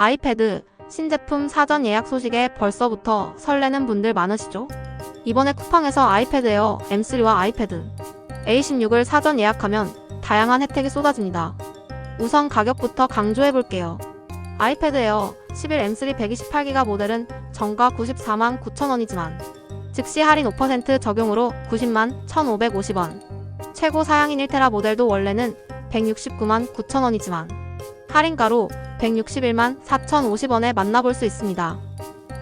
아이패드 신제품 사전 예약 소식에 벌써부터 설레는 분들 많으시죠? 이번에 쿠팡에서 아이패드 에어 M3와 아이패드 A16을 사전 예약하면 다양한 혜택이 쏟아집니다. 우선 가격부터 강조해 볼게요. 아이패드 에어 11 M3 128기가 모델은 정가 94만 9천원이지만 즉시 할인 5% 적용으로 90만 1,550원. 최고 사양인 1테라 모델도 원래는 169만 9천원이지만 할인가로 161만 4,050원에 만나볼 수 있습니다.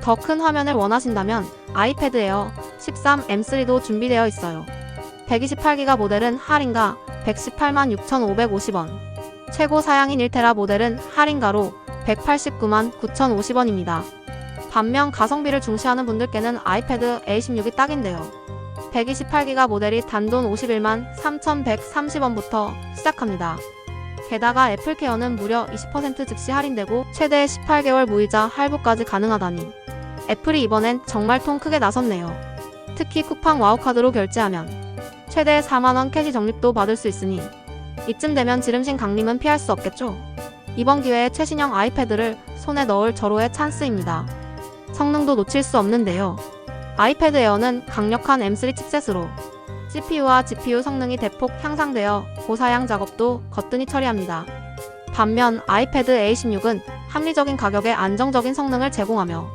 더 큰 화면을 원하신다면 아이패드 에어 13 M3도 준비되어 있어요. 128기가 모델은 할인가 118만 6,550원. 최고 사양인 1테라 모델은 할인가로 189만 9,050원입니다. 반면 가성비를 중시하는 분들께는 아이패드 A16이 딱인데요. 128기가 모델이 단돈 51만 3,130원부터 시작합니다. 게다가 애플케어는 무려 20% 즉시 할인되고 최대 18개월 무이자 할부까지 가능하다니 애플이 이번엔 정말 통 크게 나섰네요. 특히 쿠팡 와우카드로 결제하면 최대 4만원 캐시 적립도 받을 수 있으니 이쯤 되면 지름신 강림은 피할 수 없겠죠. 이번 기회에 최신형 아이패드를 손에 넣을 절호의 찬스입니다. 성능도 놓칠 수 없는데요. 아이패드 에어는 강력한 M3 칩셋으로 CPU와 GPU 성능이 대폭 향상되어 고사양 작업도 거뜬히 처리합니다. 반면 아이패드 A16은 합리적인 가격에 안정적인 성능을 제공하며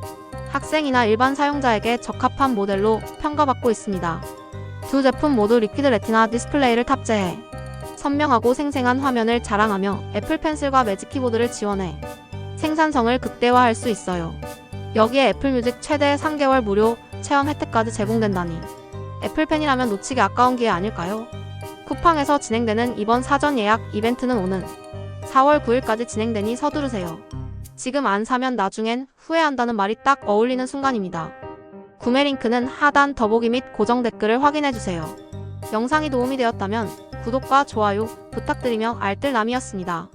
학생이나 일반 사용자에게 적합한 모델로 평가받고 있습니다. 두 제품 모두 리퀴드 레티나 디스플레이를 탑재해 선명하고 생생한 화면을 자랑하며 애플 펜슬과 매직 키보드를 지원해 생산성을 극대화할 수 있어요. 여기에 애플 뮤직 최대 3개월 무료 체험 혜택까지 제공된다니 애플팬이라면 놓치기 아까운 기회 아닐까요? 쿠팡에서 진행되는 이번 사전 예약 이벤트는 오는 4월 9일까지 진행되니 서두르세요. 지금 안 사면 나중엔 후회한다는 말이 딱 어울리는 순간입니다. 구매 링크는 하단 더보기 및 고정 댓글을 확인해주세요. 영상이 도움이 되었다면 구독과 좋아요 부탁드리며 알뜰남이었습니다.